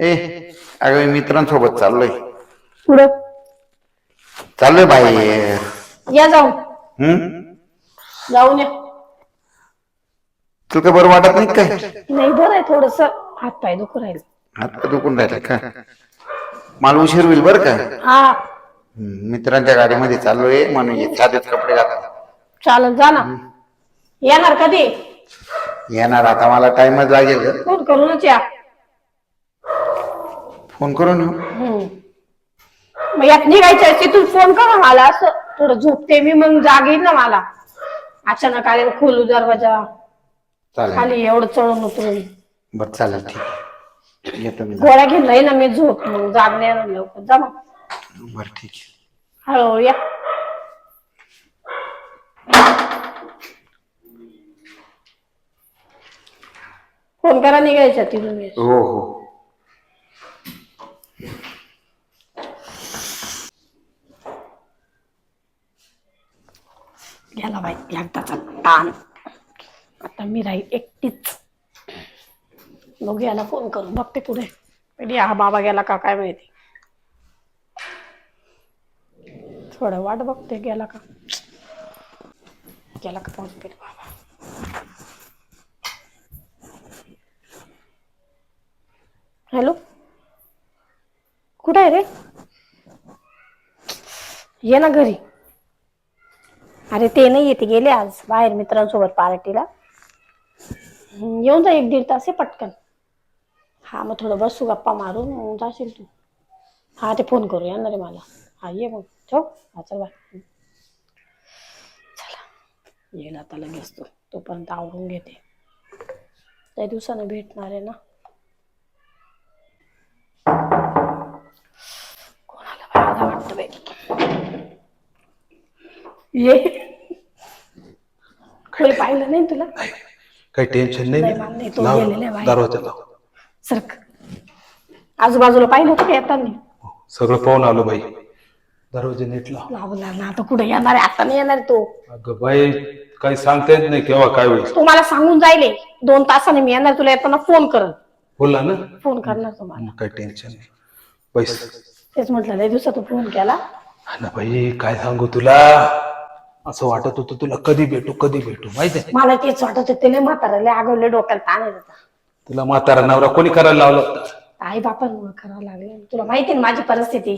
ए अगं मी मित्रांसोबत चाललोय पुढं चाललोय बाहेर या जाऊन हम्म जाऊन या तुला काय बरं वाटत नाही काय नाही बरं आहे थोडस。हात पाय दुखू राहील. हात दुखून राहिला का? मला उशीर होईल बरं का? हा. हम्म, मित्रांच्या गाडीमध्ये चाललोय म्हणून हे साधेच कपडे घातले चालत जा ना. येणार कधी? येणार आता मला टाइमच लागेल ग. फोन करूनच या. फोन करून येऊ. हम्म. मग यात निघायच्या तिथून फोन करा मला असं. थोडं झोपते मी मग जाग येईल ना मला. अचानक आले खोलू दरवाजा. चालेल. खाली एवढं चढून उतरून. बरं चालेल ठीक आहे. येतो मी. गोळ्या घेऊन ना मी झोप. मग जाग नाही येणार लवकर. जा मग. बरं ठीक आहे. हळू या. फोन करा निघायच्या तिथून हो हो. गेला बाई एकदाचा ताण. आता मी राहील एकटीच. बघू याला फोन करून बघते पुढे. कधी हा बाबा गेला का काय माहिती. थोडं वाट बघते गेला का? गेला का पाऊस बाबा? हॅलो? कुठे आहे रे? ये ना घरी. अरे ते नाही येते गेले आज बाहेर मित्रांसोबत पार्टीला. येऊन जा एक दीड तास आहे पटकन. हा मग थोडं बसू गप्पा मारून जाशील तू. हा ते फोन करू येणार आहे मला. हा ये मग. ठेव. हा चल बाय. चला. येईल आता लगेच तू. तोपर्यंत आवरून घेते. त्या दिवसानं भेटणार आहे ना. ये. कोणी पाहिलं नाही तुला? काही टेन्शन नाही. नाही, मला नाही, तो लाव, गेलेला आहे बाहेर. दरवाजा लाव. सरक. आजूबाजूला पाहिलं होतं का येताना? सगळं पाहून आलो बाई. दरवाजा नीट लाव. लावला ना आता कुठे येणार आहे? आता नाही येणार आहे तो. अगं बाई काही सांगता येत नाही केव्हा काय होईल तो मला सांगून जाईल दोन तासाने मी येणार तुला येताना फोन करल बोलला ना. फोन करणार तुम्हाला. मग काही टेन्शन नाही. तेच म्हटलं लय दिवसात फोन केला. ना बाई काय सांगू तुला? असं वाटत होतं तुला कधी भेटू कधी भेटू? माहिती आहे मला तेच वाटत होते लय म्हातारा लय आगवले डोक्याला ताण येत होता. तुला म्हातारा नवरा कोणी करायला लावला होता? आई बापांमुळे करावं लागले. तुला माहिती ना माझी परिस्थिती?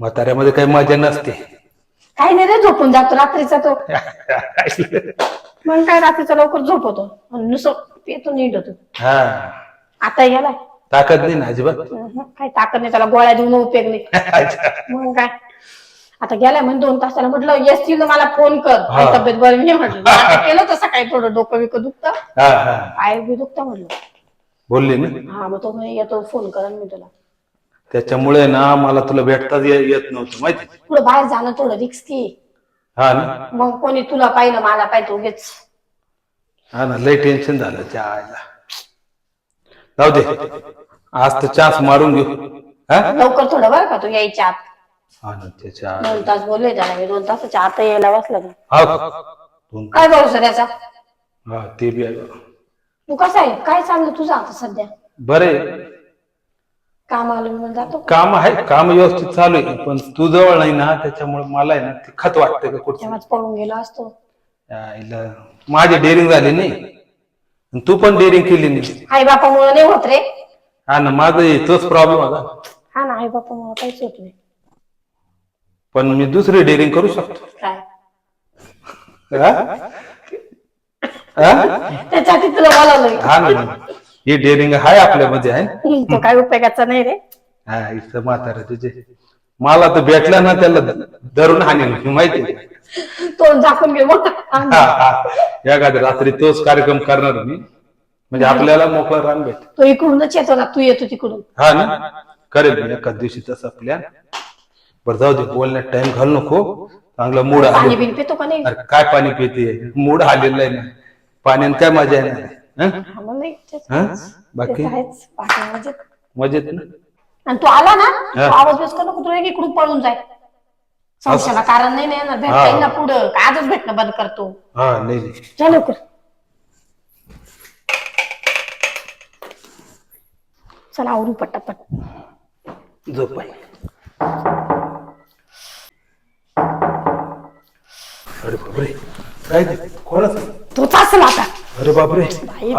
म्हाताऱ्यामध्ये काही मजा नसते. काही नाही रे झोपून जातो रात्रीचा तो. मग काय रात्रीचा लवकर झोपवतो आणि नुसतं नीट होतो हा. आता गेलाय ताकद नाही ना अजिबात? काय ताकद नाही त्याला गोळ्या देऊन उपयोग नाही. मग काय? आता गेलाय म्हणजे दोन तासाला म्हटलं येस तिला मला फोन कर. तब्येत बरी नाही म्हटलं. आता केलं तर सकाळी थोडं डोकं बिकं दुखतं. हा हा. पाय बी दुखतं म्हटलं. बोलली ना? हा मग तो म्हणे येतो फोन करा मी तुला. त्याच्यामुळे ना मला तुला भेटताच ये- येत नव्हतं माहिती? पुढे बाहेर जाणं थोडं रिस्की हा ना? मग कोणी तुला पाहिलं मला पाहिजे उगेच. हा ना लय टेन्शन झालं त्या आईला. जाऊ दे. आज तर चान्स मारून घेऊ. हा? लवकर थोडं बरं का तू यायच्या आत. हा ना त्याच्या दोन तास बोलले त्याला मी दोन तासाच्या आत यायला बसला तू. हा दोन- काय भरोसा त्याचा हा ते बी आहे. तू कसा आहे? काय चाललं तुझं आता सध्या? बरे काम आलं म्हणून जातो. काम आहे काम व्यवस्थित चालू आहे पण तू जवळ नाही ना त्याच्यामुळे मला आहे ना ते खत वाटतंय का कुठं तेव्हाच पळून गेला असतो. आईला माझी डेअरिंग झाली नाही. आणि तू पण डेअरिंग केली नाही. आई बापामुळे नाही होत रे. हा ना माझं तोच प्रॉब्लेम होता हा ना आई बापामुळे काहीच होत नाही. पण मी दुसरी डेअरिंग करू शकतो. काय? हा? हा? त्याच्यासाठी तुला बोलावलं हा ना ही डेअरिंग आहे आपल्यामध्ये आहे तो काय उपयोगाचा नाही रे. हा इथं म्हातारा तुझे. मला तर भेटला ना त्याला धरून हाणेल माहिती आहे? तो झाकून घे हा, हा. एखाद्या रात्री तोच कार्यक्रम करणार मी. म्हणजे आपल्याला मोकळं रान भेट तो इकडूनच येतो ना तू येतो तिकडून. हा ना. करेल मी एखाद दिवशी तसा प्लॅन बरं जाऊ दे बोलण्यात टाइम घाल नको. चांगला मूड पाणी बिन पितो का नाही? अरे काय पाणी पिते? मूड आलेला आहे ना. पाण्याने काय मजा आहे? हं? हा, नाही हं? बाकी? आहेच बाकी मजेत. मजेत ना? आणि तू आला ना हा. तू आवाज बेस कर नको तुला इकडून पळून जाय. संशयाला कारण नाही ना येणार भेटता येईल ना पुढं. का आजच भेटणं बंद करतो? हा नाही नाही. जा लवकर. चला आवरू पटापट. झोप आहे. बापरे. काय ते कोणाचं? तोच असेल आता. अरे बापरे. बाई,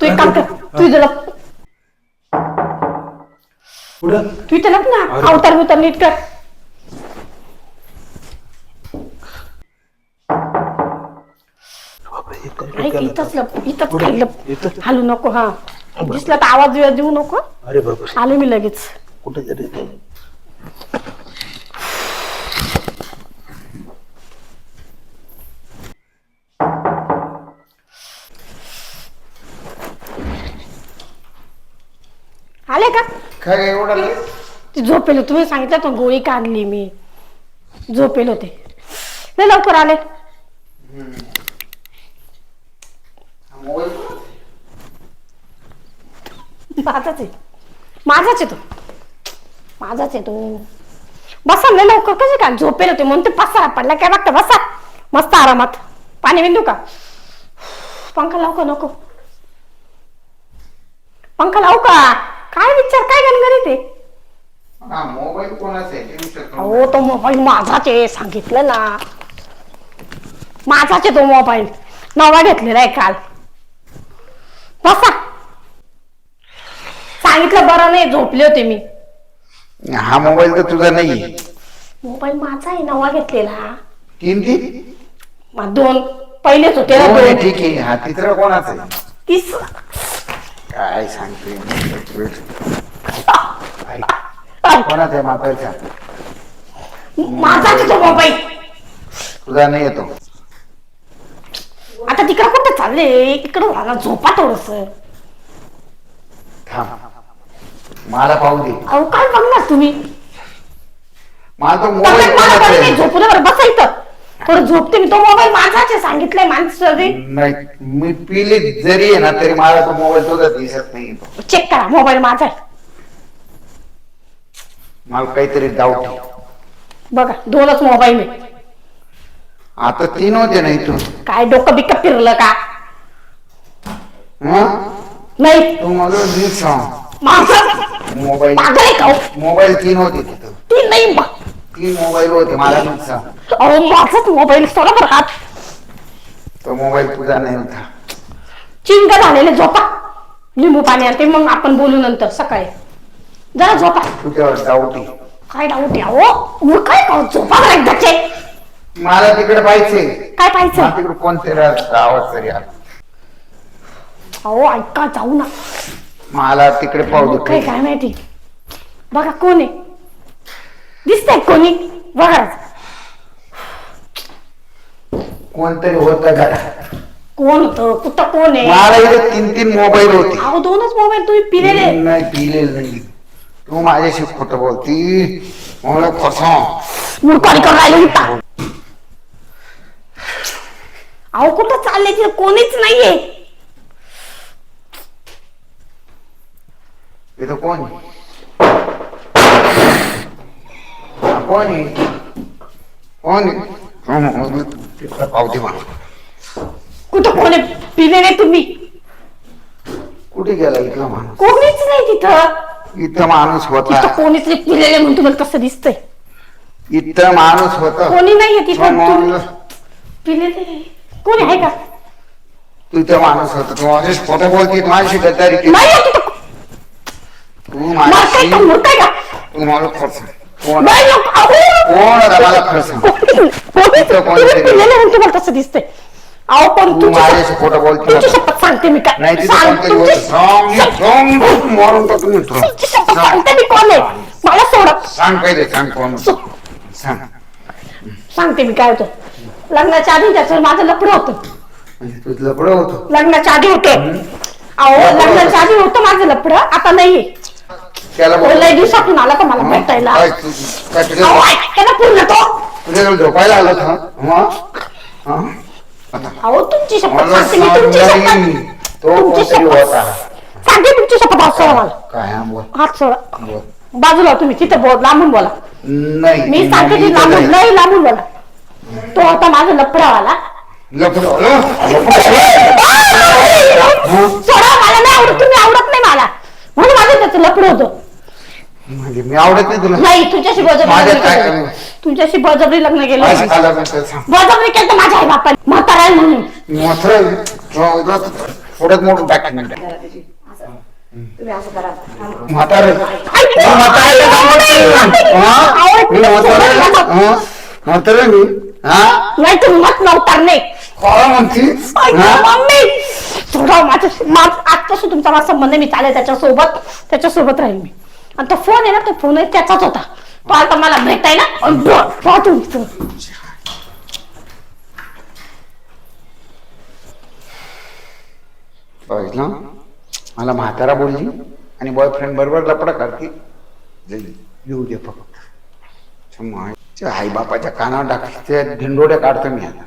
तू एक काम कर. तू इथं लप. पुढं? तू इथं लप ना. अवतार बिवतार नीट कर. बापरे हे काय ऐक डोक्याला इथंच लप. इथंच पुढं. खाली लप. इथं? हालू नको हा. दिसलं तर आवाज बिवाज देऊ नको. अरे बापरे. आले मी लगेच. कुठे गेले आले का? काय एवढं लय? ती झोपेल तुम्ही सांगितलं तो गोळी काढली मी. झोपेल होते. नाही लवकर आले. माझाच आहे. माझाच आहे तो. माझाच आहे तो. बसा लय लवकर कसे काय? झोपेल होते म्हणून ते पसारा पडला. काय बघता बसा. मस्त आरामात. पाणी बिंदू का? पंखा लावू का नको? पंखा लावू का? काय विचार काय गणगणित आहे? हा मोबाईल कोणाचा आहे? ते विचारतो. अहो तो मोबाईल माझाच आहे सांगितलं ना. माझाच आहे तो मोबाईल. नवा घेतलेला आहे काल. बसा. सांगितलं बरं नाही झोपले होते मी. हा मोबाईल तर तुझा नाही. मोबाईल माझा आहे नवा घेतलेला. तीन तीन मग दोन. पहिलेच होते ना दोन आहे, दोन ठीक आहे. हा तिसरा कोणाचा आहे? तीस काय सांगते? कोणाचा आहे माताचा माझाच आहे तो मोबाईल. तुझा नाही येतो. आता तिकडं कुठं चालले? इकडं मला झोपा थोडस. थांब. मला पाहू दे. अहो काय बघणार तुम्ही? मला तो मोबाईल मला आहे. झोपू बरं बसा इथं. थोडं झोपते मी. तो मोबाईल माझाच आहे सांगितलंय माणसं नाही मी पिले जरी आहे ना तरी मला तो मोबाईल तुझा दिसत नाही चेक करा मोबाईल माझा आहे. मला काहीतरी डाऊट बघा दोनच मोबाईल आहे आता तीन होते ना इथून. काय डोकं बिकं फिरलं का? नाही. तू मला नीट सांग. माझं मोबाईल पागल आहे का हो? मोबाईल तीन होते तिथं. ती नाही बा. तीन मोबाईल होते मला सांग अहो माझाच मोबाईल सोडा बरं हात. तो मोबाईल तुझा नाही होता. चिंग झालेले झोपा. लिंबू पाणी आणते मग आपण बोलू नंतर सकाळी. जरा झोपा. तुझ्यावर डाऊट काय डाऊट आहे? अहो मग काय का? झोपा बरं एकदाचे. मला तिकडे पाहिजे. काय मला पाहिजे तिकडे कोणतरी आवाज तरी आला. अहो ऐका जाऊ ना. मला तिकडे पाहू काय काय माहिती? बघा कोण आहे? दिसतंय कोणी? बघा. कोणतरी होतं घरात कोण होतं? कुठं कोण आहे? मला इथे तीन तीन मोबाईल होते. अहो दोनच मोबाईल तुम्ही पिलेले. नाही पिलेलं नाही. तू माझ्याशी खोट बोलती. मला फसव मूर्खारी करून राहिले अहो कुठं चालले तिथे? कोणीच नाहीये. इथं कोण? कोण कोण दे मला कुठं कोण आहे पिलेले तुम्ही कुठे गेला इथला माणूस कोणीच नाही तिथं इथं माणूस होता तिथं कोणीच नाही पिलेले म्हणून तुम्हाला कसं दिसतंय इथं माणूस होता कोणी नाहीये तिथं तुम्ही पिलेले कोणी आहे का तिथं माणूस होता तू माझ्याशी खोटं बोलते माझ्याशी गद्दारी केली नाही आहे तिथं तू माझ्याशी का का तू मला खर्च कोण? नाही लोक अहो! कोण? होता मला खर्च कोणी- कोणी- इथं कोणी तुम्ही तरी. पिलेले म्हणून तुम्हाला तसं दिसतंय. अहो पण तू तुमची माझ्याशी खोटं बोलते तुमची. शपथ सांगते मी काय नाही तिथं सांग- कोणतरी तुमची- होतं. सांग. सांग मारून टाकू मी तुला. तुमची शपथ सांगते मी कोण आहे? मला सोडा. सांग पहिले सांग कोण. होतं. सांग. सांगते मी काय होतं? लग्नाच्या आधी त्याचं माझं लपड होतं. म्हणजे तुझं लपडं होतं. लग्नाच्या आधी होतं. अहो लग्नाच्या आधी होतं माझं लपड आता नाहीये. त्याला बोल. लय दिवसातून आला का मला हं? भेटायला? काय तू- काय तुझ्या- अहो ऐका ना पूर्ण तो तुझ्याकडे झोपायला आलं हं? हं? आता. अहो तुमची शपथ मला सांगते मी तुमची सांग शपथ. तो तुमची कोणतरी शपथ. होता. सांगते तुमची शपथ हात सोडा मला. काय हं, बोल. हात सोडा. बोल. बाजूला हो तुम्ही तिथं बोल लांबून बोला. नाही मी सांगते ती लांबून नाही. लांबून बोला. तो होता माझा लपडावाला लपडो सोडा मला नाही आवडत तुम्ही आवडत नाही मला. म्हणून माझं त्याचं लपड होतं. म्हणजे मी आवडत नाही तुला नाही माझ्यात लग्न काय केलं. करणार? तुमच्याशी बळजबरी लग्न केलं सांग. बळजबरी केलं तर माझ्या आई बापाने म्हातारा आहे म्हणून मोठं थोड्यात मोठं टाकेन मी. तुम्ही असं करा म्हातारं. आई, मी म्हातारं आहे का म्हणते? हा? आवडत मी नाही. म्हातारं आहे? हा? म्हातारं आहे मी हा नाही तुम्ही मत नव्हता नाही काय म्हणती हा? मम्मी थोडा माझ्या माझ आजपासून तुमचा माझा संबंध आहे. मी चालेल त्याच्यासोबत त्याच्यासोबत राहील मी आणि तो फोन आहे ना तो फोन आहे त्याचाच होता. तो आता मला भेटायला आणि पाहतो बघितलं मला म्हातारा बोलली आणि बॉयफ्रेंड बरोबर लपडा करते. जाईल येऊ दे फक्त. आई बापाच्या कानावर टाकते धिंडोड्या काढतो मी आता.